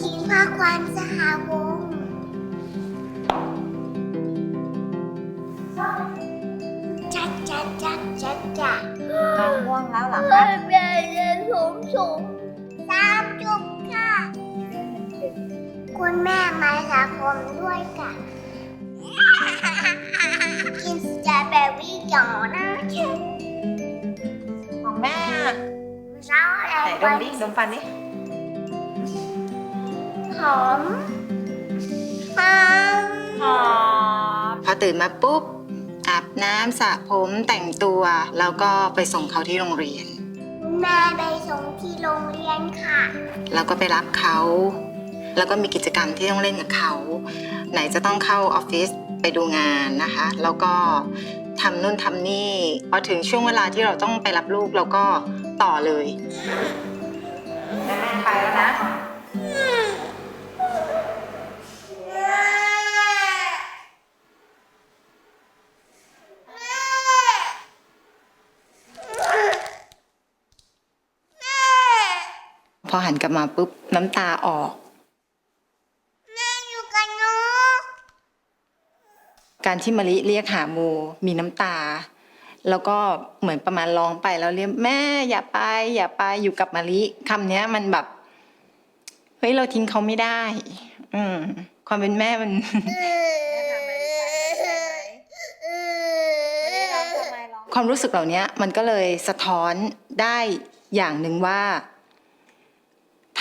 ขิงภาควันสหวงศ์จัดจัดจัดจัดจัดน้องง่วงแล้วเหรอคะยเรียนสูงสูงสามจุดค่ะ คุณแม่มาสระผมด้วยค่ะ กินสตรอเบอรี่ก่อนนะเช่ของแม่เช้าอะไรไหนดมดิดมฟันดิ อมหอมหอมพอตื่นมาปุ๊บอาบน้ำสระผมแต่งตัว แล้วก็ไปส่งเขาที่โรงเรียนคุณแม่ไปส่งที่โรงเรียนค่ะ แล้วก็ไปรับเขา แล้วก็มีกิจกรรมที่ต้องเล่นกับเขา ไหนจะต้องเข้าออฟฟิศไปดูงานนะคะ แล้วก็ทำนู่นทำนี่พอถึงช่วงเวลาที่เราต้องไปรับลูกเราก็ต่อเลยแม่ไปแล้วนะ พ อหันกลับมาปุ๊บน้ำตาออกแม่อยู่กับหนูการที่มะลิเรียกหาโมมีน้ำตา แล้วก็เหมือนประมาณร้องไปแล้วเรียกแม่อย่าไป อย่าไปอยู่กับมะลิคำเนี้ยมันแบบเฮ้ยเราทิ้งเขาไม่ได้ อืมความเป็นแม่มันความรู้สึกเหล่านี้มันก็เลยสะท้อนได้อย่างหนึ่งว่า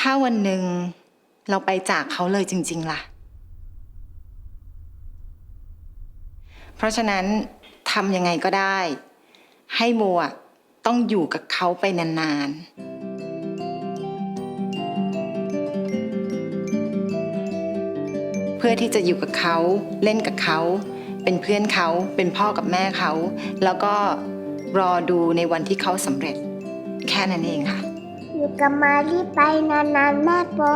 ถ้าวันหนึ่งเราไปจากเขาเลยจริง ๆ ล่ะ เพราะฉะนั้นทำยังไงก็ได้ ให้โมอะต้องอยู่กับเขาไปนานๆเพื่อที่จะอยู่กับเขาเล่นกับเขา เป็นเพื่อนเขาเป็นพ่อกับแม่เขา แล้วก็รอดูในวันที่เขาสำเร็จ แค่นั้นเองค่ะ อยู่กับมารีไปนานๆแม่ปอ